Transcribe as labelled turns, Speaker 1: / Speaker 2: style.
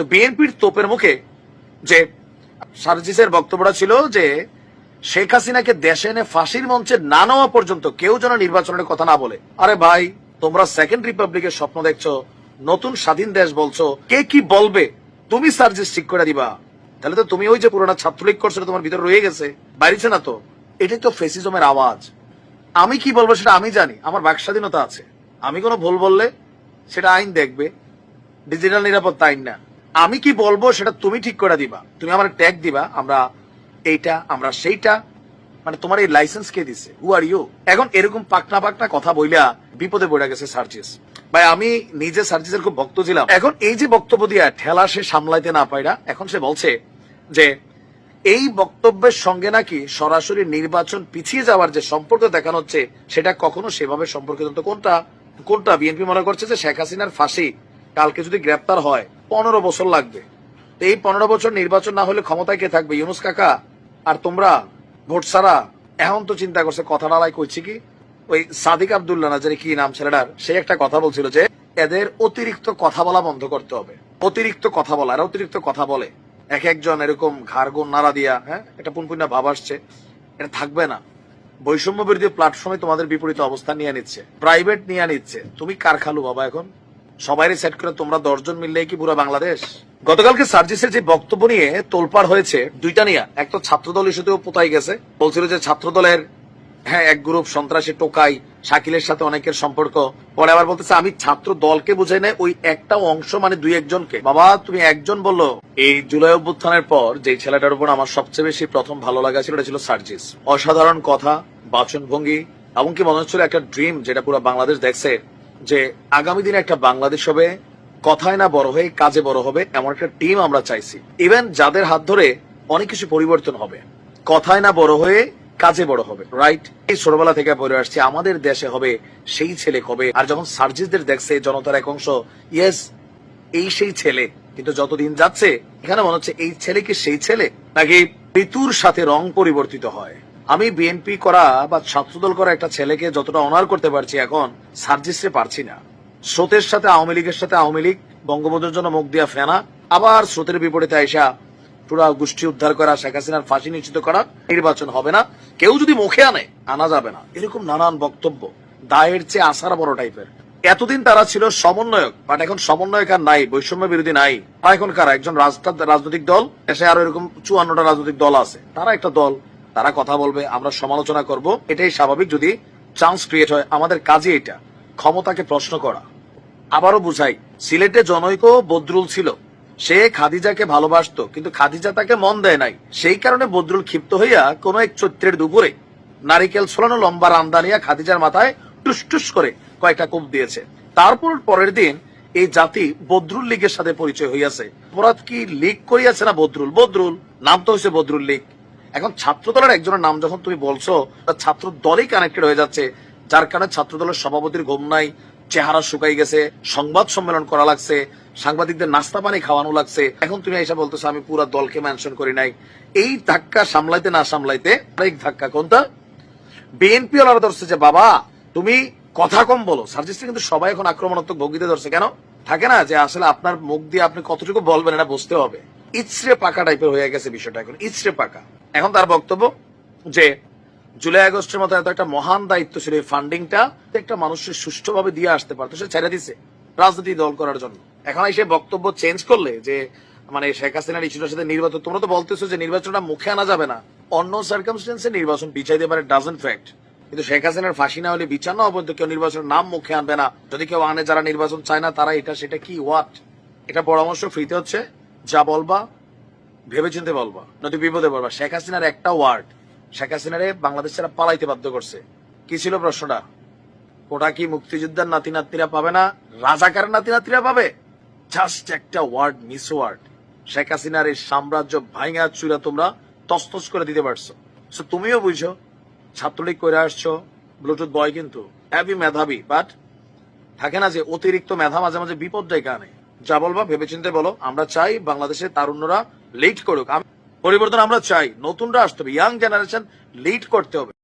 Speaker 1: তো বিএনপির তোপের মুখে যে সার্জিসের বক্তব্যটা ছিল যে শেখ হাসিনাকে দেশে এনে ফাঁসির মঞ্চে না নেওয়া পর্যন্ত কেউ যেন নির্বাচনের কথা না বলে। আরে ভাই, তোমরা সেকেন্ড রিপাবলিকের স্বপ্ন দেখছ, নতুন স্বাধীন দেশ বলছো, কে কি বলবে? তুমি সার্জিস ঠিক করে দিবা। তাহলে তো তুমি ওই যে পুরোনো ছাত্রলীগ করছ, তোমার ভিতরে রয়ে গেছে। বাইরেছে না তো। এটাই তো ফেসিজমের আওয়াজ। আমি কি বলব সেটা আমি জানি, আমার বাক স্বাধীনতা আছে। আমি কোনো ভুল বললে সেটা আইন দেখবে। ডিজিটাল নিরাপত্তা আইন না। আমি কি বলব সেটা তুমি ঠিক করে দিবা। তুমি আমার ট্যাগ দিবা, আমরা এইটা, আমরা সেইটা। মানে তোমার এই লাইসেন্স কে দিছে? হু আর ইউ এখন এরকম পাকনা পাকনা কথা বইলা বিপদে পড়ে গেছে সার্জিস। ভাই, আমি নিজে সার্জিসের খুব ভক্ত ছিলাম। এখন এই যে বক্তব্য দিয়া ঠেলা সে সামলাইতে না পাইরা এখন সে বলছে যে এই বক্তব্যের সঙ্গে নাকি সরাসরি নির্বাচন পিছিয়ে যাওয়ার যে সম্পর্ক দেখানো হচ্ছে, সেটা কখনো সেভাবে সম্পর্কিত? কোনটা কোনটা? বিএনপি মনে করছে যে শেখ হাসিনার ফাঁসি কালকে যদি গ্রেপ্তার হয় পনেরো বছর লাগবে। তো এই পনেরো বছর নির্বাচন না হলে ক্ষমতায় কে থাকবে? ইউনুস কাকা? আর তোমরা? ভোট ছাড়া? এখন তো চিন্তা করছে, কথা নালাই কইছি কি? ওই সাদিক আবদুল্লাহ না জানি কি নাম ছেলেটার, সে একটা কথা বলছিল যে এদের অতিরিক্ত কথা বলা বন্ধ করতে হবে। অতিরিক্ত কথা বলা, এরা অতিরিক্ত কথা বলে। এক একজন এরকম ঘাড়গুন নাড়া দিয়া হ্যাঁ? এটা পুনপুন্না ভাব আসছে। এটা থাকবে না। বৈষম্য বিরোধী প্ল্যাটফর্মে তোমাদের বিপরীত অবস্থান নিয়ে নিচ্ছে। প্রাইভেট নিয়ে নিচ্ছে। তুমি কার খালু বাবা এখন? সবাইরে সেট করে তোমরা দশজন মিললে কি পুরো বাংলাদেশ? গতকালকে সার্জিসের যে বক্তব্য নিয়ে তোলপাড় হয়েছে, দুইটা নিয়ে। এক তো ছাত্রদল ইস্যুতেও পোতাই গেছে। বলছিল যে ছাত্রদলের হ্যাঁ এক গ্রুপ সন্ত্রাসী টোকাই, শাকিলের সাথে অনেকের সম্পর্ক। পরে আবার বলতেছে, আমি ছাত্র দলকে বুঝাই নাই, ওই একটা অংশ মানে দুই একজনকে। বাবা, তুমি একজন বলল? এই জুলাই অভ্যুত্থানের পর যে ছেলেটার উপর আমার সবচেয়ে বেশি প্রথম ভালো লাগা ছিল, এটা ছিল সার্জিস। অসাধারণ কথা বাচন ভঙ্গি এমনকি মনে হচ্ছিল একটা ড্রিম যেটা পুরো বাংলাদেশ দেখছে। যে আগামী দিনে একটা বাংলাদেশ হবে, কথায় না বড় হয়ে কাজে বড় হবে, এমন একটা টিম আমরা চাইছি। ইভেন যাদের হাত ধরে অনেক কিছু পরিবর্তন হবে, কথায় না বড় হয়ে কাজে বড় হবে রাইট এই ছোটবেলা থেকে পড়ে আসছে, আমাদের দেশে হবে সেই ছেলে কবে? আর যখন সার্জিসদের দেখছে, জনতার এক অংশ ইয়েস এই সেই ছেলে। কিন্তু যতদিন যাচ্ছে, এখানে মনে হচ্ছে, এই ছেলে কি সেই ছেলে? নাকি ঋতুর সাথে রং পরিবর্তিত হয়? আমি বিএনপি করা বা ছাত্রদল করা একটা ছেলেকে যতটা অনার করতে পারছি এখন, সার্জিসে পারছি না। স্রোতের সাথে আওয়ামী লীগের সাথে আওয়ামী লীগ, বঙ্গবন্ধুর জন্য মুখ দিয়া ফেনা। আবার স্রোতের বিপরীতে আইসা পুরা গোষ্ঠী উদ্ধার করা, শেখ হাসিনার ফাঁসি নিশ্চিত করা, নির্বাচন হবে না। কেউ যদি মুখে আনে, আনা যাবে না। এরকম নানান বক্তব্য, দায়ের চেয়ে আসার বড় টাইপের এতদিন তারা ছিল সমন্বয়ক বাট এখন সমন্বয়ক আর নাই, বৈষম্য বিরোধী নাই। তারা এখন কারা? একজন রাজনৈতিক দল এসে আরও এরকম চুয়ান্নটা রাজনৈতিক দল আছে। তারা একটা দল। তারা কথা বলবে, আমরা সমালোচনা করব। এটাই স্বাভাবিক যদি চান্স ক্রিয়েট হয়। আমাদের কাজে এটা। ক্ষমতাকে প্রশ্ন করা। আবারও বুঝাই, সিলেটে জনৈক বদরুল ছিল। সে খাদিজাকে ভালোবাসতো, কিন্তু খাদিজা তাকে মন দেয় নাই। সেই কারণে বদরুল ক্ষিপ্ত হইয়া কোন এক চৈত্রের দুপুরে নারিকেল ছড়ানো লম্বা রান্দা নিয়ে খাদিজার মাথায় টুস টুস করে কয়েকটা কোপ দিয়েছে। তারপর পরের দিন এই জাতি বদরুল লীগের সাথে পরিচয় হইয়াছে। অপরাধ কি লীগ করিয়াছে না বদরুল? বদরুল, নাম তো হয়েছে বদরুল লীগ। এখন ছাত্র দলের একজনের নাম যখন তুমি বলছো ছাত্র দলই কানেক্টেড হয়ে যাচ্ছে, যার কারণে ছাত্র দলের সভাপতির ঘুম নাই, চেহারা শুকাই গেছে, সংবাদ সম্মেলন করা লাগছে, সাংবাদিকদের নাস্তা পানি খাওয়ানো লাগছে। এখন তুমি এসে বলতেছো, আমি পুরো দলকে মেনশন করি নাই। এই ধাক্কা সামলাইতে না সামলাইতে আরেক ধাক্কা কোনটা? বিএনপি ওনারা ধরছে যে, বাবা, তুমি কথা কম বলো। সার্জিসটা কিন্তু সবাই এখন আক্রমণাত্মক ভঙ্গিতে ধরছে। কেন? থাকে না যে, আসলে আপনার মুখ দিয়ে আপনি কতটুকু বলবেন, এটা বুঝতে হবে। ইচড়ে পাকা টাইপের হয়ে গেছে বিষয়টা এখন, ইচড়ে পাকা। এখন তার বক্তব্য যে, জুলাই আগস্টের মতো এত একটা মহান দায়িত্ব ছিল এই ফান্ডিংটা একটা মানুষের সুষ্ঠুভাবে দিয়ে আসতে পারতো, সে ছেড়ে দিছে রাজনীতি দল করার জন্য। এখন এসে বক্তব্য চেঞ্জ করলে যে মানে শেখ হাসিনার ইস্যুটার সাথে নির্বাচন, তোমরা তো বলতেছো যে নির্বাচনটা মুখে আনা যাবে না। অন্য সার্কামস্টেন্সে নির্বাচন পিছাইতে পারে ডাজন ফ্যাক্ট কিন্তু শেখ হাসিনার ফাঁসি না হলে বিচার না পর্যন্ত কেউ নির্বাচনের নাম মুখে আনবে না। যদি কেউ আনে, যারা নির্বাচন চায় না, তারা এটা, সেটা কি হোয়াট এটা পরামর্শ ফ্রিতে হচ্ছে। যা বলবা, ভেবেচিন্তে বলবা, নয়তো বিপদে পড়বা। শেখ হাসিনার একটা ওয়ার্ড শেখ হাসিনারে বাংলাদেশ ছাড়া পালাইতে বাধ্য করছে। কি ছিল প্রশ্নটা? ওটা কি মুক্তিযোদ্ধার নাতি নাতনিরা পাবে না? রাজাকার নাতি নাতনিরা পাবে? জাস্ট একটা ওয়ার্ড মিস ওয়ার্ড শেখ হাসিনার এই সাম্রাজ্য ভাইঙা চুরা তোমরা তস্তস করে দিতে পারছ। So, তুমিও বুঝো, ছাত্রলীগ করে আসছো ব্লুটুথ বয় কিন্তু হ্যাভি মেধাবী বাট থাকে না যে অতিরিক্ত মেধা মাঝে মাঝে বিপদ ডেকে আনে। যা বলবা, ভেবেচিন্তে বলো। আমরা চাই বাংলাদেশে তারুণ্যরা লিড করুক। পরিবর্তন আমরা চাই। নতুনরা আসতে হবে। ইয়াং জেনারেশন লিড করতে হবে।